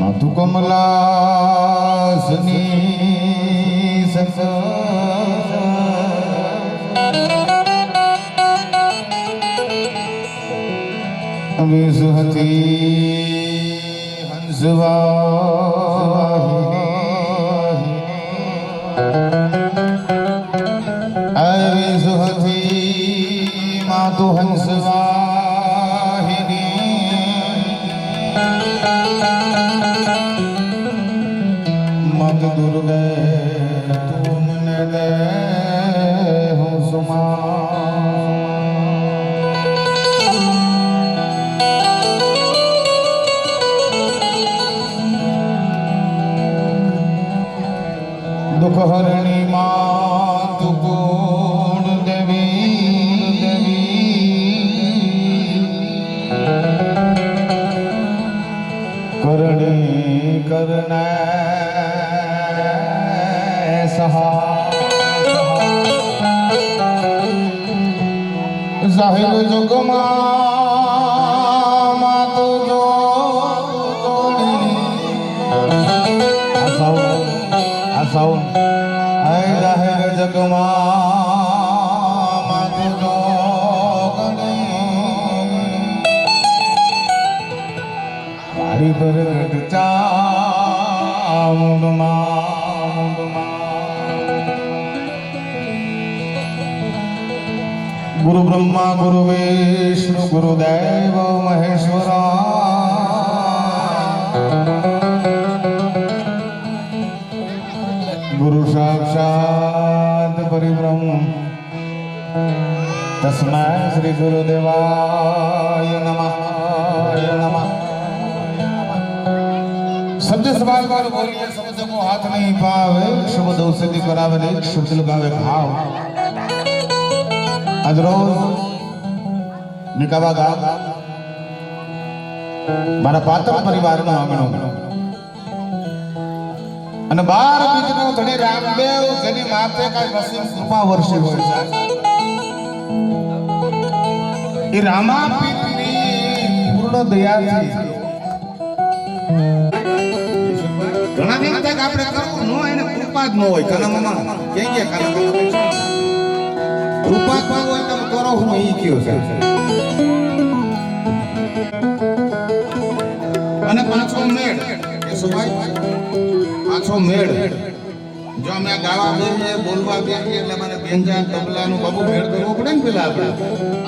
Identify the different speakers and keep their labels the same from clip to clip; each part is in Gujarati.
Speaker 1: মধু কমলা সনী সুহতি হংসবা જાહેર જગમાં માં તું જો આ સાઉન્ડ આ સાઉન્ડ. હે જાહેર જગમાં માતું જો મારી પ્રગટ ચામુંડમાં गुरु ब्रह्मा गुरु विष्णु गुरुदेव महेश्वरा। गुरु साक्षात परिब्रह्म। तस्मै श्री गुरुदेवाय नमः नमः। शब्द सवाल बोलिए शब्द को हाथ नहीं पावे शब्द औषधि करावे शब्द लगावे, भाव। ભાવ આજ નિકાવા મારા પાત્ર પરિવારનો આંગણો. અને બાર બીજનો ધણી રામદેવ, જેની માથે કઈ નસીબ કૃપા વર્ષે હોય છે. એ રામાપીરની પૂર્ણ દયાથી. ઘણા દિવસ આપણે કરવું ન હોય ને કૃપા જ ન હોય. કના મામા કે કે કના કૃપા જ હોય તમે કરો હું અહીં કયો છે. અને પાછો મેળ. એ સુભાઈ, પાછો મેળ. જો અમે ગાવા બેસીએ બોલવા બેસીએ એટલે મને બેંજા તબલાનું બાબુ મેળ કરવો પડે ને પેલા આપણે.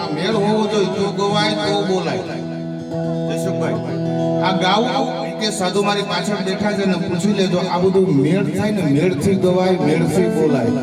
Speaker 1: આ મેળ હોવો જોઈએ તો ગવાય તો બોલાય. જયસુખભાઈ આ ગાવું કે સાધુ મારી પાછળ બેઠા છે ને પૂછી લેજો, આ બધું મેળ થાય ને મેળથી ગવાય, મેળથી બોલાય.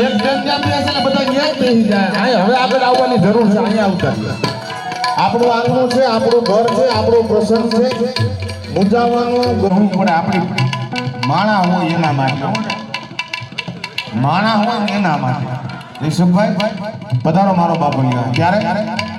Speaker 2: એક ત્યાં બેસે ને બધા એક બેસી જાય. હવે આગળ આવવાની જરૂર છે, અહીંયા આવતા આપણું આંગણું છે, આપણું ઘર છે, આપણો પ્રસંગ છે. મુજાવાનું ગહું પડે આપણી. માણા હોય એના માટે. માણા હોય એના માટે. ઋષભભાઈ પધારો મારો બાપુ ક્યારે?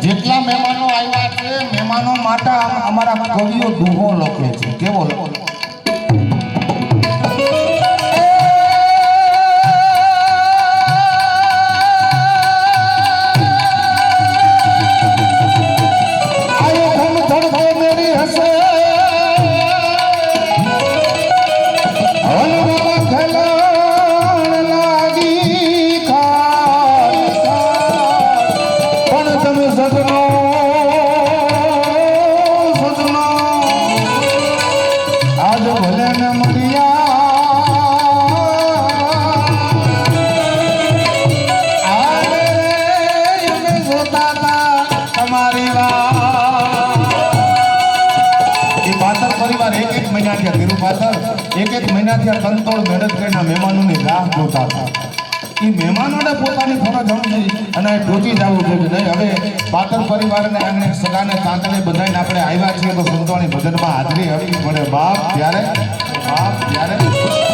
Speaker 2: જેટલા મહેમાનો આવ્યા છે મહેમાનો માટે અમારા કવિઓ દુહો લખે છે. કેવો લખે? એક એક મહિના થયા કંતોળ મહેનત કરીને મહેમાનોની રાહ જોતા હતા. એ મહેમાનોને પોતાની ફરજ સમજી અને ટોચી જવું જોઈએ નહીં. હવે પાતર પરિવારને આંગણે સગાને તાંતણે બધાને આપણે આવ્યા છીએ તો સંતોની ભજનમાં હાજરી હવી પડે. બાપ, ત્યારે? બાપ, ત્યારે?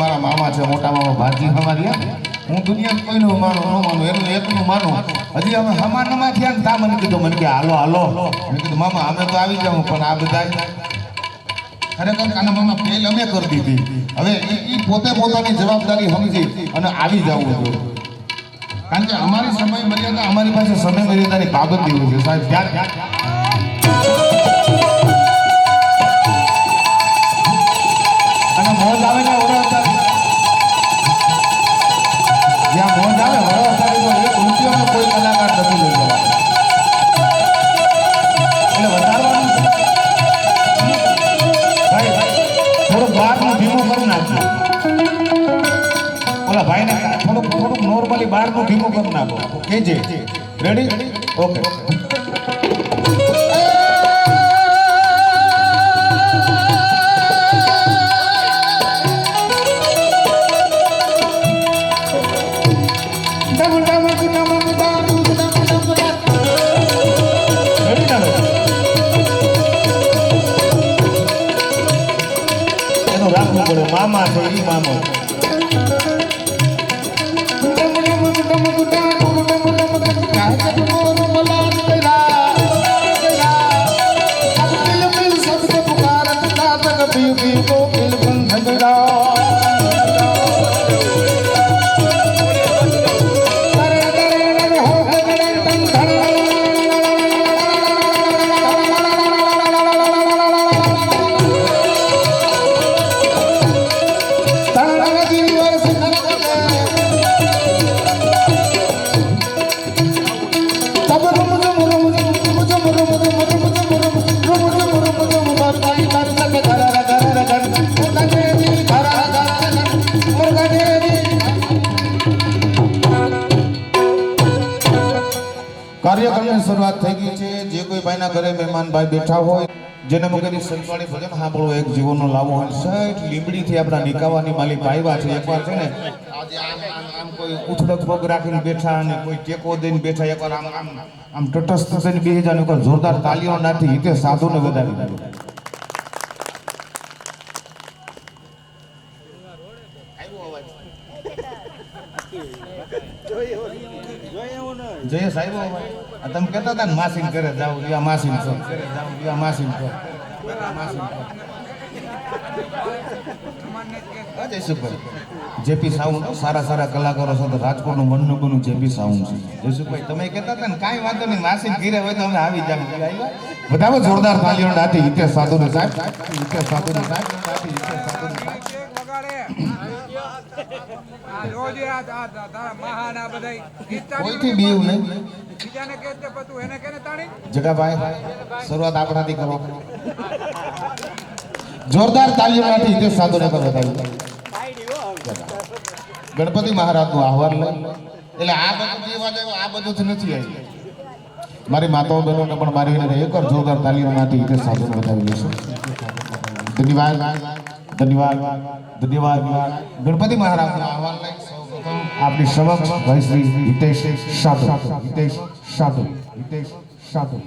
Speaker 2: મારા મામા છે, મોટા મામા ભાજી અમારી હે. દુનિયા કોઈનું માનું, ન માનું, એનું એકનું માનું. હજી અમે હમાનમાં થયા ને તા મને કીધું, મને કે હાલો હાલો. મેં કીધું, મામા, અમે તો આવી જાઉં, પણ આ બધા ખરેખર કાના મામા ફેલ અમે કરી દીધી. હવે એ પોતે પોતાની જવાબદારી સમજી અને આવી જવું જોઈએ.
Speaker 1: કારણ કે અમારી સમય મર્યાદા અમારી પાસે સમય મર્યાદાની બાબત એવું છે. સાહેબ ધ્યાન
Speaker 2: અને મોજ આવે ને કેજે. રેડી ઓકે મામા છે ઈ મામો.
Speaker 1: જે ઘરે મહેમાન ભાઈ બેઠા હોય જેને મુકેલી સંતવાળી ભજન સાંભળવો એક જીવનનો લાવો હોય. સહેજ લીમડીથી આપણા નિકાવાની માલિક આવ્યા છે. એકવાર છે ને આજે આમ આમ કોઈ ઉથડો પગ રાખીને બેઠા અને કોઈ ટેકો દઈને બેઠા. એકવાર આમ આમ આમ તટસ્થ થઈને બે હજાર એકવાર જોરદાર તાલીઓ નાથી હિતે સાધુને વધાવી દીધું. જય સાહેબ. તમે કહેતા હતા ને, માસીન કરે જાવ, યા માસીન છો. યા માસીન છો. જેપી સાઉન્ડ, સારા સારા કલાકારો સાથે રાજકોટનું મનનું બનું જેપી સાઉન્ડ છે. જયસુખભાઈ તમે કહેતા હતા ને, કાંઈ વાંધો નહીં, માસીન ઘીરે હોય તો અમે આવી જાવ બધા જોરદાર તાલીઓ નાથી હિતેશ સાધુને સાહેબ. હિતેશ સાધુને સાહેબ. કોઈથી બીવ નહીં? જગાભાઈ શરૂઆત આપણાથી કરો. જોરદાર તાલીઓ નાથી હિતેશ સાધુને પણ બતાવ્યું ગણપતિ મહારાજનું આહવાન લે. એટલે આ બધું જે વાત આ બધું જ નથી આવી. મારી માતાઓ બહેનોને પણ મારી એક જોરદાર તાલીઓ નાથી હિતેશ સાધુને બતાવી લઈશું ધન્યવાદ. ધન્યવાદ ધન્યવાદ. ગણપતિ મહારાજ આપણી સમક્ષ ભાઈ શ્રી હિતેશ સાધુ. હિતેશ સાધુ. હિતેશ સાધુ.